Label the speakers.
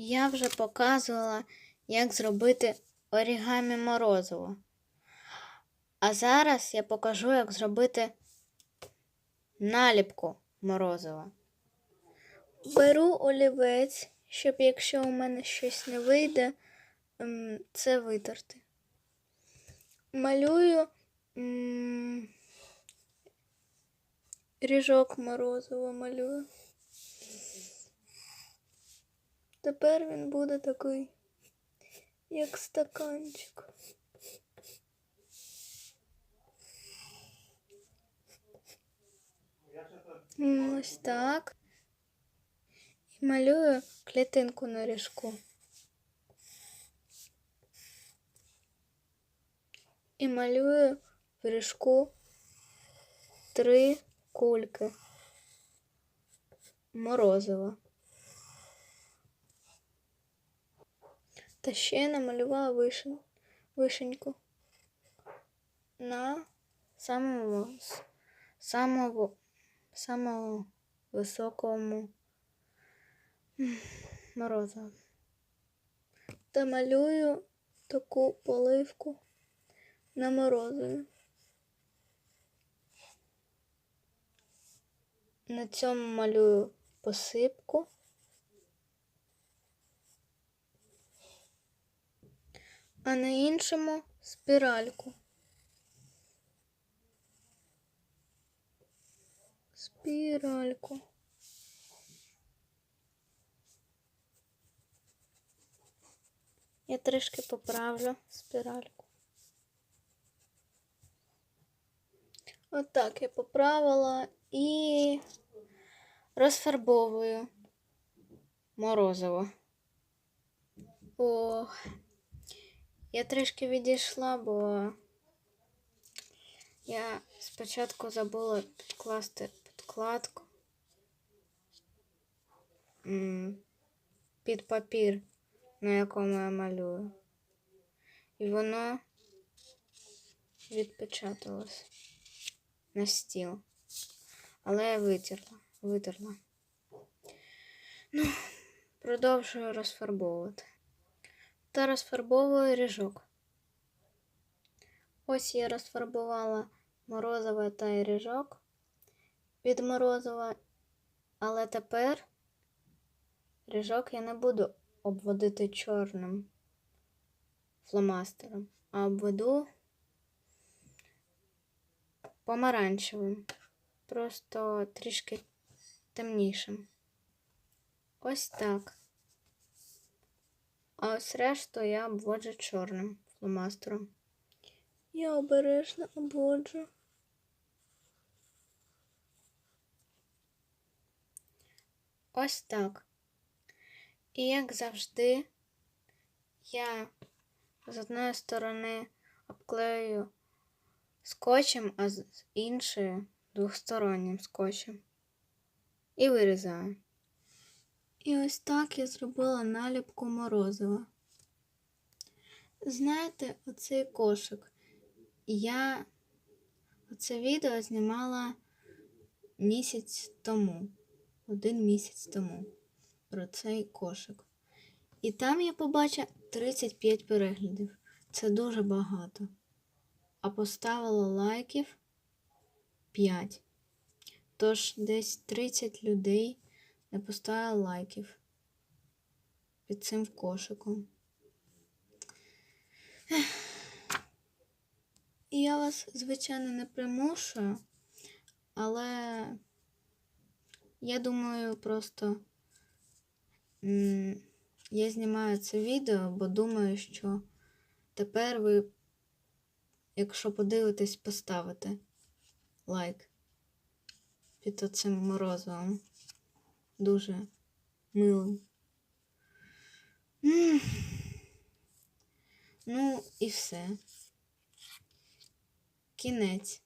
Speaker 1: Я вже показувала, як зробити орігамі морозиво. А зараз я покажу, як зробити наліпку морозива. Беру олівець, щоб якщо у мене щось не вийде, це витерти. Малюю ріжок морозива малюю. Тепер він буде такий, як стаканчик. Ось так. І малюю клітинку на ріжку. І малюю в ріжку три кульки морозива. Та ще намалювала вишень, вишеньку на самому, с- самому, самому високому м, морозиву. Та малюю таку поливку на морозиві. На цьому малюю посипку. А на іншому спіральку. Спіральку. Я трішки поправлю спіральку. Отак я поправила і розфарбовую морозиво. Ох. Я трішки відійшла, бо я спочатку забула підкласти підкладку під папір, на якому я малюю. І воно відпечаталось на стіл. Але я витерла, витерла. Ну, продовжую розфарбовувати та розфарбовую ріжок. Ось я розфарбувала морозове та ріжок від морозива, але тепер ріжок я не буду обводити чорним фломастером, а обведу помаранчевим, просто трішки темнішим. Ось так. А ось решту я обводжу чорним фломастером. Я обережно обводжу. Ось так. І як завжди, я з одної сторони обклею скотчем, а з іншої двостороннім скотчем. І вирізаю. І ось так я зробила наліпку морозива. Знаєте, оцей кошик. Я оце відео знімала місяць тому, один місяць тому про цей кошик. І там я побачила 35 переглядів. Це дуже багато. А поставила лайків 5. Тож десь 30 людей не поставила лайків. Під цим кошиком. І я вас, звичайно, не примушую, але я думаю, просто я знімаю це відео, бо думаю, що тепер ви, якщо подивитесь, поставите лайк під оцим морозивом дуже милим. Ну і все. Кінець.